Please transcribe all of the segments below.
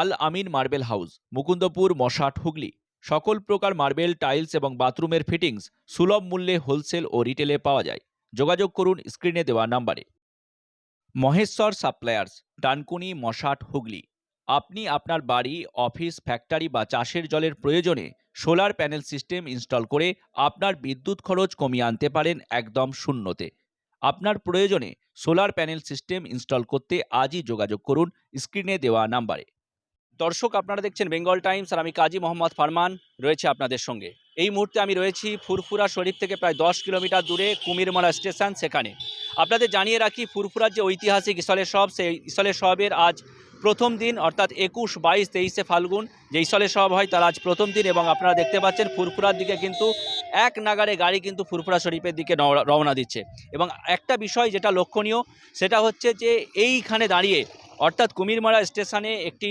Al Amin marble house, Mukundapur, Mashat, Hooghly. সকল প্রকার marble, tiles এবং বাথরুমের ফিটিংস সুলভ মূল্যে হোলসেল ও রিটেলে পাওয়া যায়। যোগাযোগ করুন স্ক্রিনে দেওয়া নাম্বারে। মহেশ্বর সাপ্লায়ার্স, ডানকুনি, মশাট, হুগলি। আপনি আপনার বাড়ি, অফিস, ফ্যাক্টরি বা চাষের জলের প্রয়োজনে সোলার প্যানেল সিস্টেম ইনস্টল করে আপনার বিদ্যুৎ খরচ কমিয়ে আনতে পারেন একদম শূন্যতে। আপনার প্রয়োজনে সোলার প্যানেল সিস্টেম ইনস্টল করতে আজই যোগাযোগ করুন স্ক্রিনে দেওয়া নাম্বারে। দর্শক, আপনারা দেখছেন বেঙ্গল টাইমস আর আমি কাজী মোহাম্মদ ফারমান, রয়েছে আপনাদের সঙ্গে। এই মুহূর্তে আমি রয়েছি ফুরফুরা শরীফ থেকে প্রায় দশ কিলোমিটার দূরে কুমিরমারা স্টেশন সেখানে। আপনাদের জানিয়ে রাখি, ফুরফুরার যে ঐতিহাসিক ইসলের সব, সেই ইসলের সবের আজ প্রথম দিন, অর্থাৎ একুশ, বাইশ, তেইশে ফাল্গুন, যে ইসলের সব হয় তার আজ প্রথম দিন এবং আপনারা দেখতে পাচ্ছেন ফুরফুরার দিকে কিন্তু এক নাগারে গাড়ি কিন্তু ফুরফুরা শরীফের দিকে রওনা দিচ্ছে। এবং একটা বিষয় যেটা লক্ষণীয়, সেটা হচ্ছে যে এইখানে দাঁড়িয়ে অর্থাৎ কুমিরমারা স্টেশনে একটি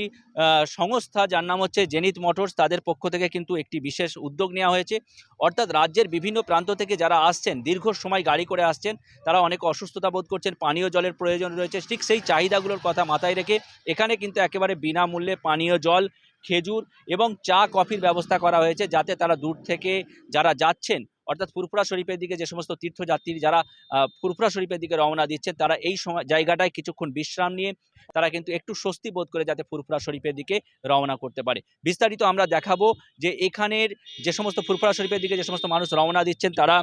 সংস্থা যার নাম হচ্ছে জেনিত মোটরস, তাদের পক্ষ থেকে কিন্তু একটি বিশেষ উদ্যোগ নেওয়া হয়েছে। অর্থাৎ রাজ্যের বিভিন্ন প্রান্ত থেকে যারা আসছেন, দীর্ঘ সময় গাড়ি করে আসছেন, তারা অনেক অসুস্থতা বোধ করছেন, পানীয় জলের প্রয়োজন রয়েছে। ঠিক সেই চাহিদাগুলোর কথা মাথায় রেখে এখানে কিন্তু একেবারে বিনামূল্যে পানীয় জল, খেজুর এবং চা, কফির ব্যবস্থা করা হয়েছে, যাতে তারা দূর থেকে যারা যাচ্ছেন অর্থাৎ ফুরফুরা শরীফের দিকে যে সমস্ত তীর্থযাত্রী যারা ফুরফুরা শরীফের দিকে রওনা দিচ্ছেন তারা এই সময়, জায়গাটায় কিছুক্ষণ বিশ্রাম নিয়ে তারা কিন্তু একটু স্বস্তি বোধ করে যাতে ফুরফুরা শরীফের দিকে রওনা করতে পারে। বিস্তারিত আমরা দেখাবো যে এখানের যে সমস্ত ফুরফুরা শরীফের দিকে যে সমস্ত মানুষ রওনা দিচ্ছেন, তারা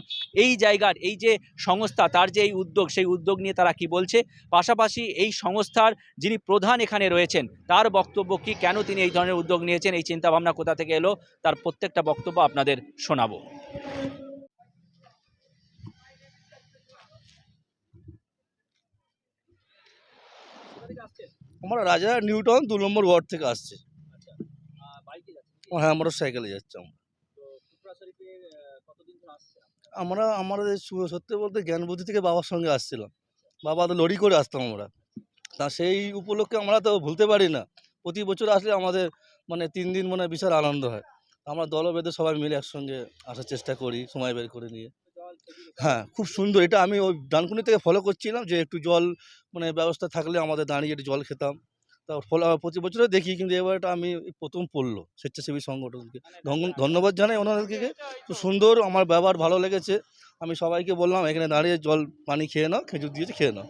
এই জায়গার, এই যে সংস্থা, তার যে এই উদ্যোগ, সেই উদ্যোগ নিয়ে তারা কি বলছে? পাশাপাশি এই সংস্থার যিনি প্রধান এখানে রয়েছেন, তার বক্তব্য কি? কেন তিনি এই ধরনের উদ্যোগ নিয়েছেন? এই চিন্তাভাবনা কোথা থেকে এলো? তার প্রত্যেকটা বক্তব্য আপনাদের শোনাবো। আমরা রাজা নিউটন দু নম্বর ওয়ার্ড থেকে আসছে। হ্যাঁ আমরা সাইকেলে যাচ্ছি আমরা। আমরা সত্যি বলতে জ্ঞান বুদ্ধি থেকে বাবার সঙ্গে আসছিলাম। বাবা তো লড়ি করে আসতাম আমরা। তা সেই উপলক্ষে আমরা তো ভুলতে পারি না। প্রতি বছর আসলে আমাদের মানে তিন দিন মানে বিশাল আনন্দ হয়। আমরা দলবেঁধে সবাই মিলে একসঙ্গে আসার চেষ্টা করি সময় বের করে নিয়ে। হ্যাঁ খুব সুন্দর। এটা আমি ওই ডানকুনি থেকে ফলো করছিলাম যে একটু জল মানে ব্যবস্থা থাকলে আমাদের দাঁড়িয়ে একটু জল খেতাম। তা ফলো প্রতি বছরে দেখি কিন্তু এবার এটা আমি প্রথম পড়ল স্বেচ্ছাসেবী সংগঠনকে। ধন্য- ধন্যবাদ জানাই ওনাদেরকে। খুব সুন্দর আমার ব্যবহার ভালো লেগেছে। আমি সবাইকে বললাম এখানে দাঁড়িয়ে জল পানি খেয়ে নাও খেজুর দিয়েছে খেয়ে নাও।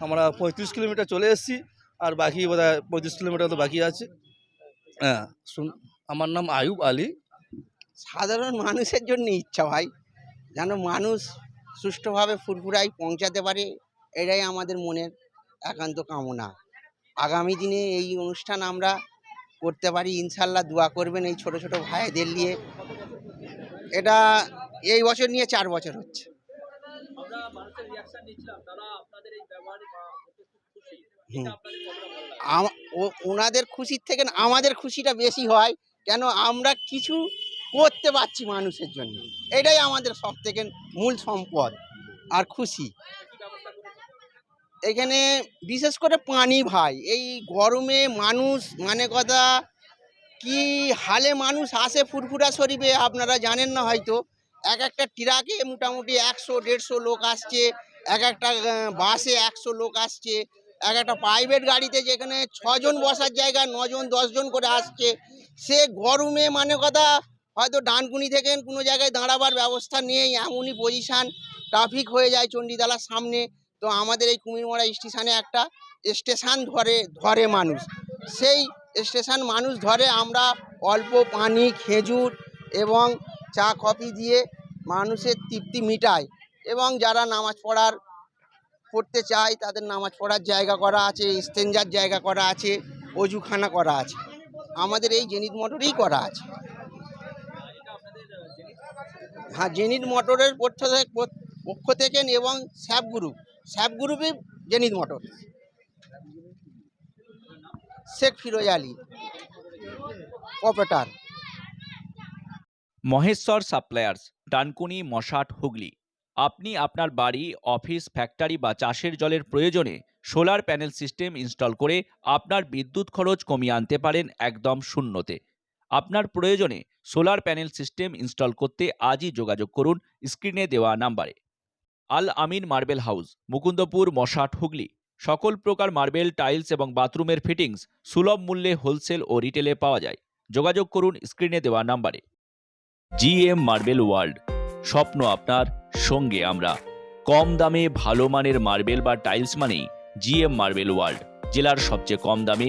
আমরা পঁয়ত্রিশ কিলোমিটার চলে এসেছি আর বাকি বোধ হয় পঁয়ত্রিশ কিলোমিটার তো বাকি আছে। হ্যাঁ শুন আমার নাম আয়ুব আলী। সাধারণ মানুষের জন্য ইচ্ছা ভাই। যেন মানুষ সুষ্ঠুভাবে ফুরফুরায় পৌঁছাতে পারে, এটাই আমাদের মনের একান্ত কামনা। আগামী দিনে এই অনুষ্ঠান আমরা করতে পারি ইনশাল্লাহ দোয়া করবেন এই ছোট ছোট ভাইদের নিয়ে। এটা এই বছর নিয়ে চার বছর হচ্ছে। ওনাদের খুশির থেকে আমাদের খুশিটা বেশি হয়। কেন আমরা কিছু করতে পারছি মানুষের জন্য। এটাই আমাদের সব থেকে মূল সম্পদ আর খুশি। এখানে বিশেষ করে পানি ভাই, এই গরমে মানুষ মানে কথা, কি হালে মানুষ আসে ফুরফুরা শরীফে, আপনারা জানেন না হয়তো। এক একটা ট্রাকে মোটামুটি একশো, দেড়শো লোক আসছে, এক একটা বাসে একশো লোক আসছে, এক একটা প্রাইভেট গাড়িতে যেখানে ছজন বসার জায়গা, নজন, দশজন করে আসছে। সে গরমে মানে কথা হয়তো ডানকুনি থেকে কোনো জায়গায় দাঁড়াবার ব্যবস্থা নেই, এমনই পজিশান ট্রাফিক হয়ে যায় চণ্ডীতলার সামনে। তো আমাদের এই কুমিরমারা স্টেশনে একটা স্টেশন ধরে ধরে মানুষ। সেই স্টেশন মানুষ ধরে আমরা অল্প পানি, খেজুর এবং চা কফি দিয়ে মানুষের তৃপ্তি মিটাই এবং যারা নামাজ পড়ার, পড়তে চায় তাদের নামাজ পড়ার জায়গা করা আছে স্তেঞ্জার জায়গা করা আছে, অজুখানা করা আছে। আমাদের এই জেনিত মোটরেই করা আছে। হ্যাঁ জেনিত মোটরের পক্ষ থেকে পক্ষ থেকে এবং sap group. Sap গ্রুপই Zenith motor. Sheikh Firoz Ali, operator. Maheshwar suppliers, Dankuni, Mashat, Hooghly. আপনি আপনার বাড়ি, অফিস, ফ্যাক্টরি বা চাষের জলের প্রয়োজনে সোলার প্যানেল সিস্টেম ইনস্টল করে আপনার বিদ্যুৎ খরচ কমিয়ে আনতে পারেন একদম শূন্যতে। আপনার প্রয়োজনে সোলার প্যানেল সিস্টেম ইনস্টল করতে আজই যোগাযোগ করুন স্ক্রিনে দেওয়া নাম্বারে। Al Amin marble house, Mukundapur Mashat Hooghly. সকল প্রকার মার্বেল, টাইলস এবং বাথরুমের ফিটিংস সুলভ মূল্যে হোলসেল ও রিটেলে পাওয়া যায়। যোগাযোগ করুন স্ক্রিনে দেওয়া নাম্বারে। জিএম মার্বেল ওয়ার্ল্ড, স্বপ্ন আপনার সঙ্গে আমরা। কম দামে ভালো মানের মার্বেল বা টাইলস মানেই জিএম মার্বেল ওয়ার্ল্ড, জেলার সবচেয়ে কম দামে